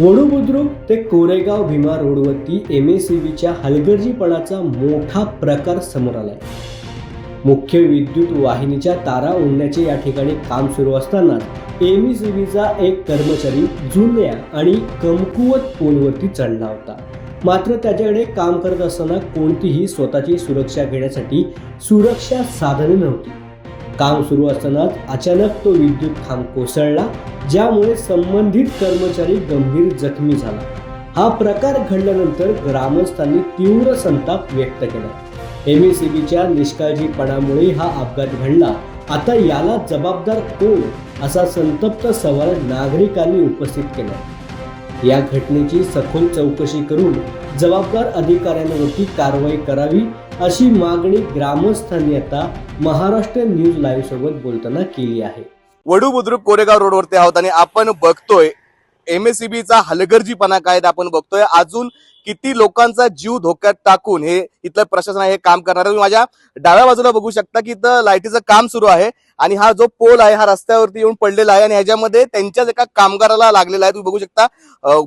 वडू बुद्रुक ते कोरेगाव भीमा रोडवरती M S C बीच्या हलगर्जीपणाचा मोठा प्रकार समोर आलाय. मुख्य विद्युत वाहिनीच्या तारा ओढण्याचे या ठिकाणी काम सुरू असताना एम एस सी बीचा एक कर्मचारी जुन्या आणि कमकुवत पोलवरती चढला होता. मात्र त्याच्याकडे काम करत असताना कोणतीही स्वतःची सुरक्षा घेण्यासाठी सुरक्षा साधने नव्हती. काम सुरू असतानाच अचानक तो विद्युत खांब कोसळला ज्यामुळे संबंधित कर्मचारी गंभीर जखमी झाला. हा प्रकार घडल्यानंतर ग्रामस्थांनी तीव्र संताप व्यक्त केला. एम एस निष्काळजीपणामुळे हा अपघात घडला. आता याला जबाबदार कोण? असा संतप्त सवाल नागरिकांनी उपस्थित केला. या घटनेची सखोल चौकशी करून जबाबदार अधिकाऱ्यांवरती कारवाई करावी अशी मागणी ग्रामस्थांनी आता महाराष्ट्र न्यूज लाईव्ह सोबत बोलताना केली आहे. वडू बुद्रुक कोरेगाव रोडवरती आहोत आणि आपण बघतोय एमएससीबीचा हलगर्जीपणा काय आपण बघतोय. अजून किती लोकांचा जीव धोक्यात टाकून हे इथलं प्रशासन आहे हे काम करणार आहे. तुम्ही माझ्या डाव्या बाजूला बघू शकता की इथं लाईटीचं काम सुरू आहे. आणि हा जो पोल आहे हा रस्त्यावरती येऊन पडलेला आहे आणि ह्याच्यामध्ये त्यांच्याच एका कामगाराला लागलेला आहे. तुम्ही बघू शकता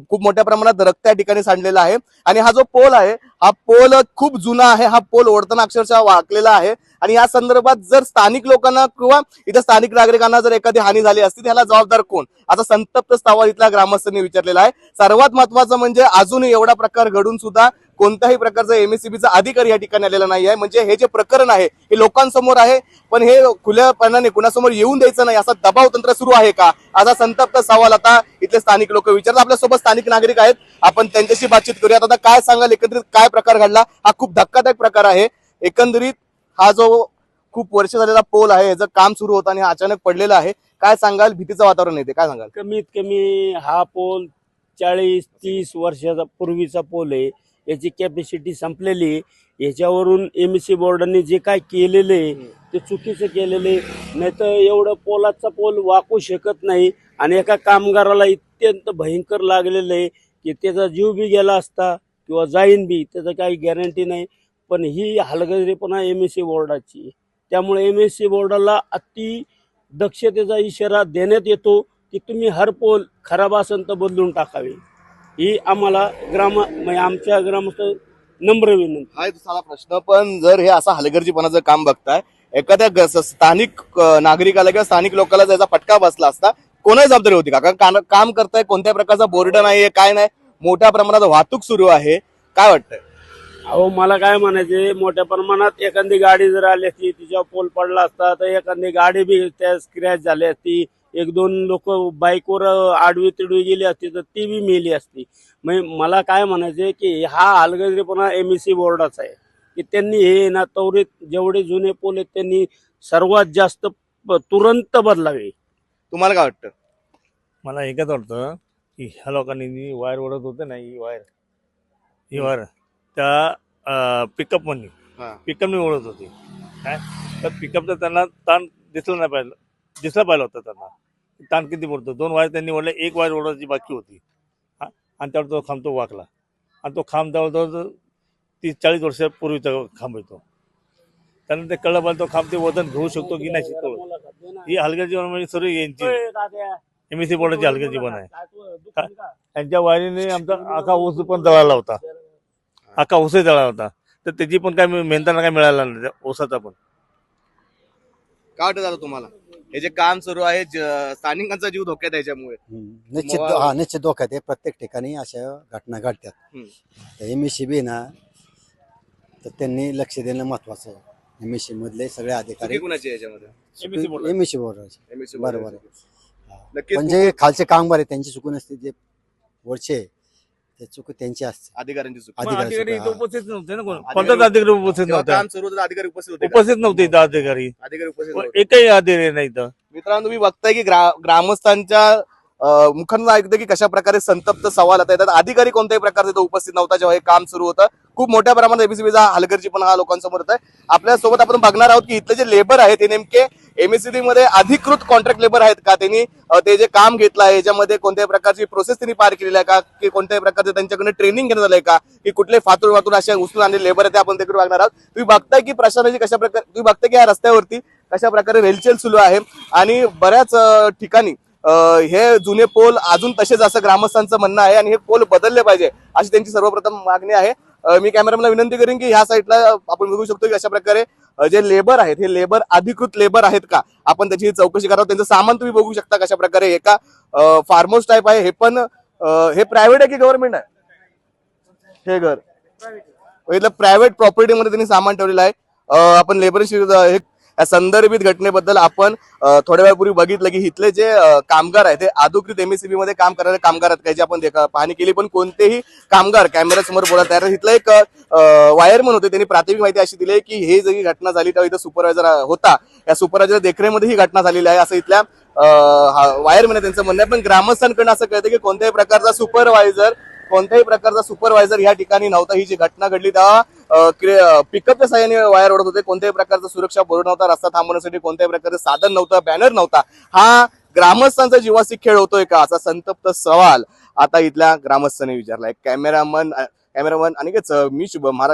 खूप मोठ्या प्रमाणात रक्त या ठिकाणी सांडलेला आहे. आणि हा जो पोल आहे हा पोल खूप जुना आहे. हा पोल ओढताना अक्षरशः वाकलेला आहे. आणि या संदर्भात जर स्थानिक लोकांना किंवा इथं स्थानिक नागरिकांना जर एखादी हानी झाली असती त्याला जबाबदार कोण? असा संतप्त सवाल इथल्या ग्रामस्थांनी विचारलेला आहे. सर्वात महत्वाचं म्हणजे अजूनही एवढा प्रकार घडून सुद्धा कोणत्याही प्रकारचा एमएससीबीचा अधिकारी या ठिकाणी आलेला नाही आहे म्हणजे हे जे प्रकरण आहे हे लोकांसमोर आहे पण हे खुल्यापणाने कुणासमोर येऊन द्यायचं नाही असा दबाव तंत्र सुरू आहे का? असा संतप्त सवाल आता इथले स्थानिक लोक विचारतात. आपल्यासोबत स्थानिक नागरिक आहेत. आपण त्यांच्याशी बातचीत करूयात. आता काय सांगाल? एकंदरीत काय प्रकार घडला? हा खूप धक्कादायक प्रकार आहे. एकंदरीत हा जो खूप वर्ष झालेला पोल आहे याचं काम सुरू होतं आणि हा अचानक पडलेला आहे. काय सांगाल? भीतीचं वातावरण येते काय सांगाल? कमीत कमी हा पोल चाळीस तीस वर्षाचा पूर्वीचा पोल आहे. याची कॅपॅसिटी संपलेली आहे. याच्यावरून एम सी बोर्डाने जे काय केलेलं आहे ते चुकीचं केलेलं आहे. नाही तर एवढं पोलाचा पोल वाकू शकत नाही आणि एका कामगाराला अत्यंत भयंकर लागलेलं आहे की त्याचा जीव बी गेला असता किंवा जाईन बी त्याचं काही गॅरंटी नाही. पण ही हलगजरीपणा एम एस सी बोर्डाची त्यामुळे एम एस सी बोर्डाला अति दक्षतेचा इशारा देण्यात येतो की तुम्ही हर पोल खराब असेल तर बदलून टाकावे. ही आम्हाला ग्राम म्हणजे आमच्या ग्रामस्थ नम्र विनंती. हा एक साधा प्रश्न पण जर हे असं हलगर्जीपणाचं काम बघताय एखाद्या ग- स- स्थानिक अं, नागरिकाला किंवा स्थानिक लोकांना त्याचा फटका बसला असता कोणाची जबाबदारी होती का? कारण कान- काम करताय कोणत्या प्रकारचा बोर्ड नाहीये काय नाही मोठ्या प्रमाणात वाहतूक सुरू आहे काय वाटतंय? अहो मला काय म्हणायचे मोठ्या प्रमाणात एखादी गाडी जर आली असती तिच्यावर पोल पडला असता तर एखादी गाडी बी त्या स्क्रॅच झाली असती एक दोन लोक बाईकवर आडवी तिडवी गेली असती तर ती बी मेली असती. म्हणजे मला काय म्हणायचे की हा हलगर्जीपणा एम एस सी बोर्डाचा आहे. की त्यांनी हे ना त्वरित जेवढे जुने पोल आहेत त्यांनी सर्वात जास्त तुरंत बदलावे. तुम्हाला काय वाटतं? मला एकच वाटतं की ह्या लोकांनी जी वायर ओढत होते ना ही वायर ही वायर त्या पिकअपमध्ये हा. पिकअपने ओढत होती. काय? तर पिकअपचा त्यांना ताण दिसला नाही पाहिलं दिसला पाहिलं होतं त्यांना. ताण किती पडतो दोन वायर त्यांनी ओढले एक वायर ओढायची बाकी होती. आणि त्यावर तो खांब तो वाकला. आणि तो खांब जवळजवळ तीस चाळीस वर्षापूर्वीचा खांब येतो. त्यानंतर ते कळलं पाहिजे तो खांब ते वजन घेऊ शकतो की नाही शिकतो. ही हलक्या जीवन म्हणजे सर्व यांची. एम एस सी बोर्डाची जीवन आहे. त्यांच्या वायरीने आमचा आखा ऊस पण जळाला होता. आखा ऊसही जळाला होता. तर त्याची पण काय मेहनताना काय मिळाला नाही त्या पण. काय वाटत तुम्हाला? हे जे काम सुरू आहे ज- स्थानिकांचा जीव धोक्यात आहे याच्यामुळे हम्म. निश्चित हा निश्चित धोक्यात आहे प्रत्येक ठिकाणी अशा घटना घडतात हम्म. तर एम एस बी ना तर त्यांनी लक्ष देणं महत्वाचं आहे एम एस मधले सगळे अधिकारी कुणाची आहे याच्यामध्ये. एम एस MSC बरोबर बोर्डाची. आहे. नक्कीच पण जे खालचे कामगार आहे त्यांची चुकून असते जे वरचे आहे, ते चूक त्यांची असते. अधिकाऱ्यांची चुकी. अधिकारी मग अधिकारी सुद्धा- इथं उपस्थित नव्हते ना कोण? अधिकारी- कोणताच अधिकारी उपस्थित जेव्हा नव्हता काम सुरू होतं अधिकारी उपस्थित होते का? उपस्थित नव्हते इथं अधिकारी. अधिकारी उपस्थित नव्हते. एकही अधिकारी नाही इथं. मित्रांनो तुम्ही बघताय की ग्रा- ग्रामस्थांच्या अं, मुखांना ऐकतं की कशा प्रकारे संतप्त सवाल आता येतात. अधिकारी कोणत्याही प्रकारचे तो उपस्थित नव्हता जेव्हा हे काम सुरू होतं. खूप मोठ्या प्रमाणात एमएससीबीचा हलगर्जीपणा हा लोकांसमोर येत आहे आपल्यासोबत आपण बघणार आहोत की इथले जे लेबर आहेत ते नेमके एमएससीबी मध्ये अधिकृत कॉन्ट्रॅक्ट लेबर आहेत का? त्यांनी ते जे काम घेतलं आहे याच्यामध्ये कोणत्याही प्रकारची प्रोसेस त्यांनी पार केलेली आहे का? की कोणत्याही प्रकारचे त्यांच्याकडे ट्रेनिंग घेण्यात आलंय का? की कुठले फातूर वातूर असे उचलून आणले लेबर आहेत ते आपण तिकडे बघणार आहोत. तुम्ही बघताय की प्रशासनाची कशा प्रकारे तुम्ही बघताय की या रस्त्यावरती कशा प्रकारे रेलचेल सुरू आहे आणि बऱ्याच ठिकाणी हे जुने पोल अजून तसेच असं ग्रामस्थांचं म्हणणं आहे आणि हे पोल बदलले पाहिजे अशी त्यांची सर्वप्रथम मागणी आहे. मी कॅमेरामॅनला विनंती करेन की ह्या साईडला आपण बघू शकतो की अशा प्रकारे जे लेबर आहेत हे लेबर अधिकृत लेबर आहेत का? आपण त्याची चौकशी करावं त्यांचं सामान तुम्ही बघू शकता कशा प्रकारे एका फार्म हाऊस टाईप आहे. हे पण हे प्रायव्हेट आहे की गव्हर्नमेंट आहे? हे घर. इथलं प्रायव्हेट प्रॉपर्टीमध्ये त्यांनी सामान ठेवलेलं आहे. आपण लेबरशी हे या संदर्भित घटनेबद्दल आपण थोड्या वेळापूर्वी बघितलं की इथले जे कामगार आहेत ते अधिकृत एमएससीबी मध्ये काम करणारे कामगार आहेत. काही जे आपण देखा- पाहणी केली पण कोणतेही कामगार कॅमेऱ्यासमोर बोलत तयार नाही. इथलं एक वायरमन होते. त्यांनी प्राथमिक माहिती अशी दिली की हे जरी घटना झाली तेव्हा इथं सुपरवायझर होता. या सुपरवायझर देखरेमध्ये ही घटना झालेली आहे. असं इथल्या वायरमन त्यांचं म्हणणं आहे. पण ग्रामस्थांकडून असं कळतं की कोणत्याही प्रकारचा सुपरवायझर कोणत्याही प्रकारचा सुपरवायझर या ठिकाणी नव्हता. ही जी घटना घडली तेव्हा पिकअपच्या साह्याने वायर ओढत होते. कोणत्याही प्रकारचा सुरक्षा बोर्ड नव्हता. रस्ता थांबवण्यासाठी कोणत्याही प्रकारचं साधन नव्हतं. बॅनर नव्हता. हा ग्रामस्थांचा जीवासी खेळ होतोय का? असा संतप्त सवाल आता इथल्या ग्रामस्थांनी विचारलाय. कॅमेरामन कॅमेरामन आणि मी शुभ महाराष्ट्र